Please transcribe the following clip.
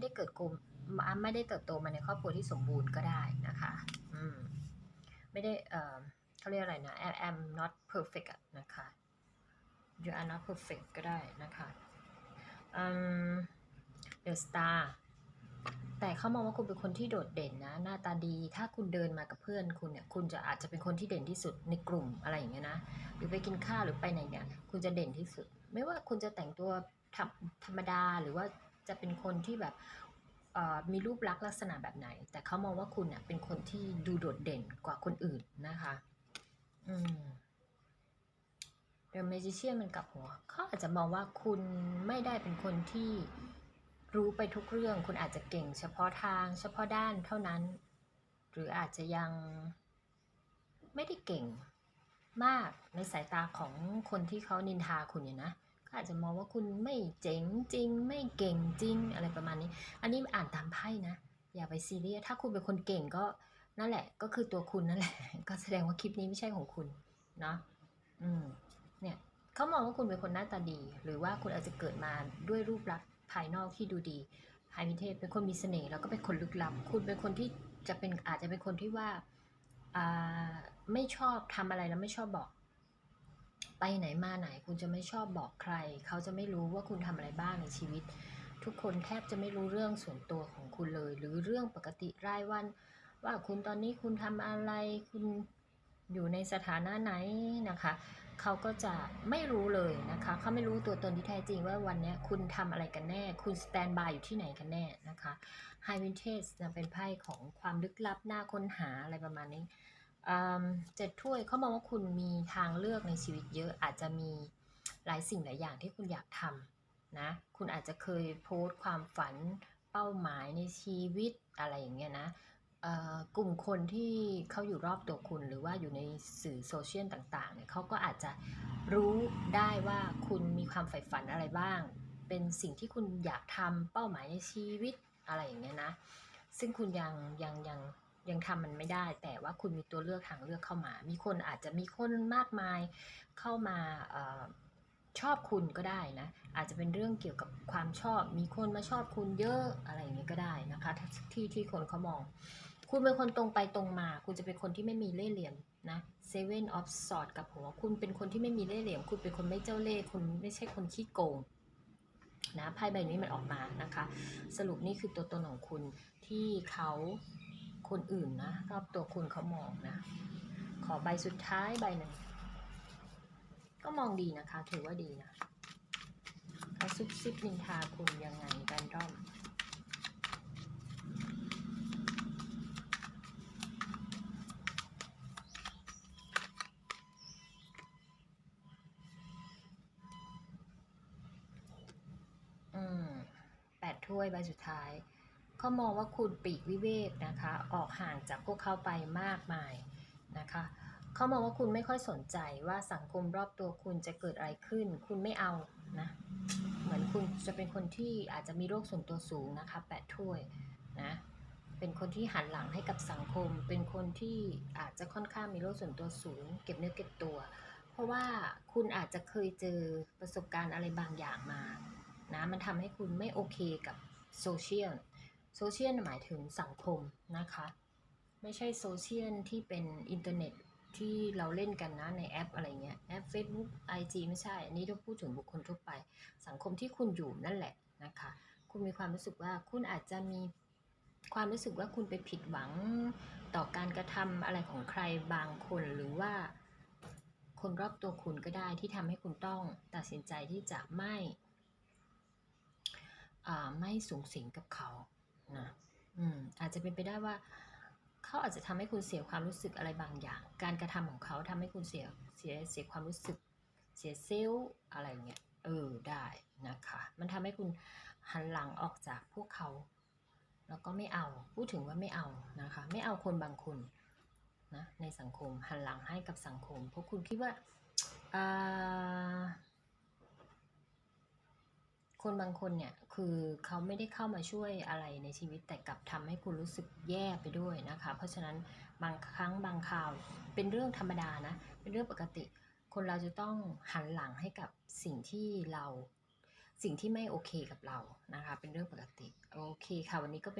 ได้เกิดกลมไม่ได้เติบโตมาในครอบครัวที่สมบูรณ์ก็ได้นะคะอืมไม่ได้เอ่อเขาเรียกอะไรนะ I am not perfect นะคะ you are not perfect ก็ได้นะคะอืม the star แต่เขามองว่าคุณเป็นคนที่โดดเด่นนะ หน้าตาดีถ้าคุณเดินมากับเพื่อนคุณเนี่ยคุณจะอาจจะเป็นคนที่เด่นที่สุดในกลุ่มอะไรอย่างเงี้ยนะหรือไปกินข้าวหรือไปไหนเนี่ยคุณจะเด่นที่สุด ไม่ว่าคุณจะแต่งตัวธรรมดาหรือว่า จะเป็นคนที่แบบมีรูปลักษณ์ลักษณะแบบไหน แต่เขามองว่าคุณเนี่ยเป็นคนที่ดูโดดเด่นกว่าคนอื่นนะคะอืม The Magician มันกลับหัวเขาอาจจะมองว่าคุณไม่ได้เป็นคนที่รู้ไปทุกเรื่อง คุณอาจจะเก่งเฉพาะทาง เฉพาะด้านเท่านั้น หรืออาจจะยังไม่ได้เก่งมากในสายตาของคนที่เขานินทาคุณเนี่นะ ก็อาจจะมองว่าคุณไม่เจ๋งจริง ไม่เก่งจริงอะไรประมาณนี้ อันนี้อ่านตามไพ่นะ อย่าไปซีเรียสถ้าคุณเป็นคนเก่งก็นั่นแหละ ก็คือตัวคุณนั่นแหละ ก็แสดงว่าคลิปนี้ไม่ใช่ของคุณเนาะอืมเนี่ยเขามองว่าคุณเป็นคนหน้าตาดี หรือว่าคุณอาจจะเกิดมาด้วยรูปลักษณ์ภายนอกที่ดูดีไฮมิเทพเป็นคนมีเสน่ห์แล้วก็เป็นคนลึกลับ คุณเป็นคนที่จะเป็นอาจจะเป็นคนที่ว่าอ่าไม่ชอบทำอะไรแล้วไม่ชอบบอก ไปไหนมาไหนคุณจะไม่ชอบบอกใคร เขาจะไม่รู้ว่าคุณทำอะไรบ้างในชีวิต ทุกคนแทบจะไม่รู้เรื่องส่วนตัวของคุณเลย หรือเรื่องปกติรายวัน ว่าคุณตอนนี้คุณทำอะไรคุณอยู่ในสถานะไหนนะคะ เขาก็จะไม่รู้เลยนะคะ เขาไม่รู้ตัวตนที่แท้จริงว่าวันนี้คุณทำอะไรกันแน่ คุณสแตนบายอยู่ที่ไหนกันแน่นะคะ High Vintage นะเป็นไพ่ของความลึกลับหน่าค้นหาอะไรประมาณนี้ เจ็ดถ้วยเขามองว่าคุณมีทางเลือกในชีวิตเยอะอาจจะมีหลายสิ่งหลายอย่างที่คุณอยากทำนะ คุณอาจจะเคยโพสต์ความฝันเป้าหมายในชีวิตอะไรอย่างเงี้ยนะกลุ่มคนที่เขาอยู่รอบตัวคุณ หรือว่าอยู่ในสื่อโซเชียลต่างๆเนี่ยเขาก็อาจจะรู้ได้ว่าคุณมีความใฝ่ฝันอะไรบ้าง เป็นสิ่งที่คุณอยากทำเป้าหมายในชีวิตอะไรอย่างเงี้ยนะ ซึ่งคุณยังยังยัง ยังทำมันไม่ได้ แต่ว่าคุณมีตัวเลือกทางเลือกเข้ามา มีคนอาจจะมีคนมากมายเข้ามาอชอบคุณก็ได้นะ อาจจะเป็นเรื่องเกี่ยวกับความชอบ มีคนมาชอบคุณเยอะอะไรอย่างเงี้ยก็ได้นะคะที่ที่คนเขามอง คุณเป็นคนตรงไปตรงมา คุณจะเป็นคนที่ไม่มีเล่ห์เหลี่ยมนะ Seven of Swords กับหัว คุณเป็นคนที่ไม่มีเล่ห์เหลี่ยม คุณเป็นคนไม่เจ้าเล่ห์คุณไม่ใช่คนขี้โกงนะไพ่ใบนี้มันออกมานะคะ สรุปนี่คือตัวตนของคุณที่เขา คนอื่นนะ รอบตัวคุณเขามองนะ ขอใบสุดท้ายใบหนึ่ง ก็มองดีนะคะ ถือว่าดีนะเขาซุบซิบนินทาคุณยังไงแรนดอมอืมแปดถ้วยใบสุดท้าย เขามองว่าคุณปีกวิเวกนะคะ ออกห่างจากพวกเขาไปมากมายนะคะเขามองว่าคุณไม่ค่อยสนใจว่าสังคมรอบตัวคุณจะเกิดอะไรขึ้น คุณไม่เอานะ เหมือนคุณจะเป็นคนที่อาจจะมีโรคส่วนตัวสูงนะคะแปดถ้วยนะเป็นคนที่หันหลังให้กับสังคม เป็นคนที่อาจจะค่อนข้างมีโรคส่วนตัวสูง เก็บเนื้อเก็บตัว เพราะว่าคุณอาจจะเคยเจอประสบการณ์อะไรบางอย่างมานะมันทำให้คุณไม่โอเคกับโซเชียล โซเชียลหมายถึงสังคมนะคะ ไม่ใช่โซเชียลที่เป็นอินเทอร์เน็ตที่เราเล่นกันนะในแอปอะไรเงี้ยแอป Facebook IG ไม่ใช่ อันนี้ต้องพูดถึงบุคคลทั่วไป สังคมที่คุณอยู่นั่นแหละนะคะ คุณมีความรู้สึกว่าคุณอาจจะมีความรู้สึกว่าคุณไปผิดหวังต่อการกระทำอะไรของใครบางคนหรือว่าคนรอบตัวคุณก็ได้ที่ทำให้คุณต้องตัดสินใจที่จะไม่ไม่สูงสิงกับเขา นะอืมอาจจะเป็นไปได้ว่า เขาอาจจะทำให้คุณเสียความรู้สึกอะไรบางอย่าง การกระทำของเขาทำให้คุณเสียเสียเสียความรู้สึก เสียเซลล์อะไรเงี้ยเออได้นะคะ มันทำให้คุณหันหลังออกจากพวกเขา แล้วก็ไม่เอาพูดถึงว่าไม่เอานะคะ ไม่เอาคนบางคนนะในสังคมหันหลังให้กับสังคมเพราะคุณคิดว่าอ่า คนบางคนเนี่ยคือเขาไม่ได้เข้ามาช่วยอะไรในชีวิตแต่กลับทำให้คุณรู้สึกแย่ไปด้วยนะคะ เพราะฉะนั้นบางครั้งบางคราว เป็นเรื่องธรรมดานะเป็นเรื่องปกติ คนเราจะต้องหันหลังให้กับสิ่งที่เราสิ่งที่ไม่โอเคกับเรานะคะ เป็นเรื่องปกติ โอเคค่ะ วันนี้ก็เป็น